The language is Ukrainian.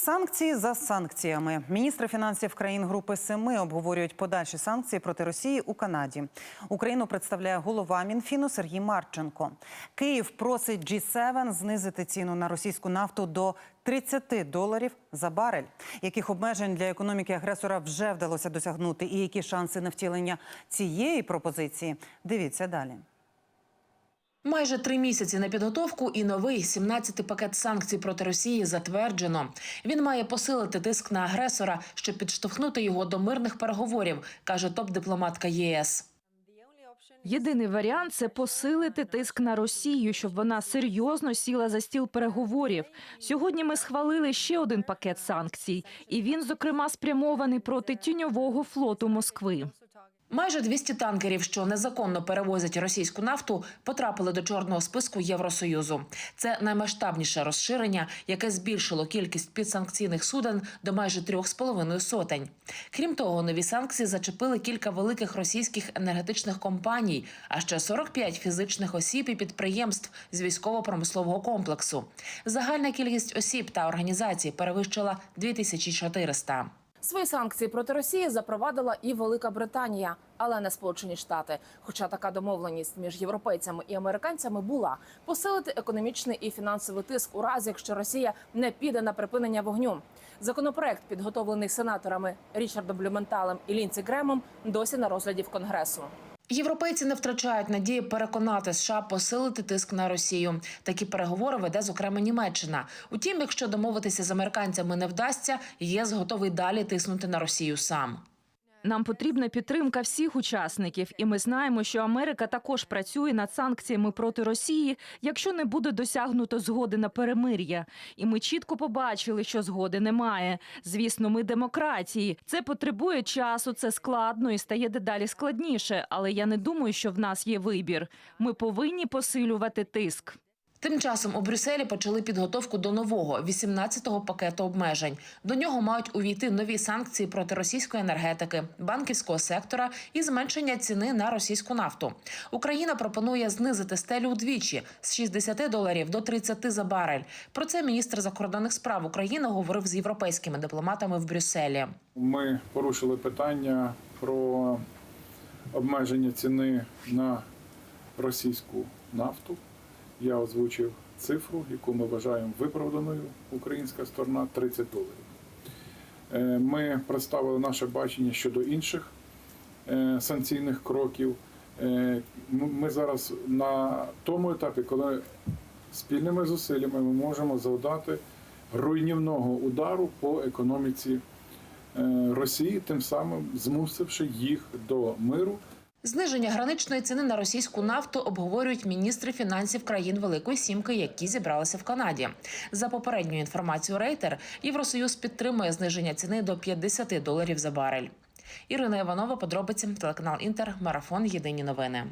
Санкції за санкціями. Міністри фінансів країн Групи Семи обговорюють подальші санкції проти Росії у Канаді. Україну представляє голова Мінфіну Сергій Марченко. Київ просить G7 знизити ціну на російську нафту до 30 доларів за барель. Яких обмежень для економіки агресора вже вдалося досягнути, і які шанси на втілення цієї пропозиції? Дивіться далі. Майже три місяці на підготовку і новий 17-й пакет санкцій проти Росії затверджено. Він має посилити тиск на агресора, щоб підштовхнути його до мирних переговорів, каже топ-дипломатка ЄС. Єдиний варіант це посилити тиск на Росію, щоб вона серйозно сіла за стіл переговорів. Сьогодні ми схвалили ще один пакет санкцій, і він, зокрема, спрямований проти тіньового флоту Москви. Майже 200 танкерів, що незаконно перевозять російську нафту, потрапили до чорного списку Євросоюзу. Це наймасштабніше розширення, яке збільшило кількість підсанкційних суден до майже трьох з половиною сотень. Крім того, нові санкції зачепили кілька великих російських енергетичних компаній, а ще 45 фізичних осіб і підприємств з військово-промислового комплексу. Загальна кількість осіб та організацій перевищила 2400. Свої санкції проти Росії запровадила і Велика Британія, але не Сполучені Штати. Хоча така домовленість між європейцями і американцями була посилити економічний і фінансовий тиск у разі, якщо Росія не піде на припинення вогню. Законопроект, підготовлений сенаторами Річардом Блюменталем і Лінці Гремом, досі на розгляді в Конгресу. Європейці не втрачають надії переконати США посилити тиск на Росію. Такі переговори веде зокрема Німеччина. Утім, якщо домовитися з американцями не вдасться, ЄС готовий далі тиснути на Росію сам. Нам потрібна підтримка всіх учасників, і ми знаємо, що Америка також працює над санкціями проти Росії, якщо не буде досягнуто згоди на перемир'я. І ми чітко побачили, що згоди немає. Звісно, ми демократії. Це потребує часу, це складно і стає дедалі складніше. Але я не думаю, що в нас є вибір. Ми повинні посилювати тиск. Тим часом у Брюсселі почали підготовку до нового 18-го пакету обмежень. До нього мають увійти нові санкції проти російської енергетики, банківського сектора і зменшення ціни на російську нафту. Україна пропонує знизити стелю удвічі з 60 доларів до 30 за барель. Про це міністр закордонних справ України говорив з європейськими дипломатами в Брюсселі. Ми порушили питання про обмеження ціни на російську нафту. Я озвучив цифру, яку ми вважаємо виправданою українська сторона 30 доларів. Е, Ми представили наше бачення щодо інших е, санкційних кроків. Е, Ми зараз на тому етапі, коли спільними зусиллями ми можемо завдати руйнівного удару по економіці Росії, тим самим змусивши їх до миру. Зниження граничної ціни на російську нафту обговорюють міністри фінансів країн Великої Сімки, які зібралися в Канаді. За попередньою інформацією Рейтер, Євросоюз підтримує зниження ціни до 50 доларів за барель. Ірина Іванова, подробиці, телеканал Інтер, марафон. Єдині новини.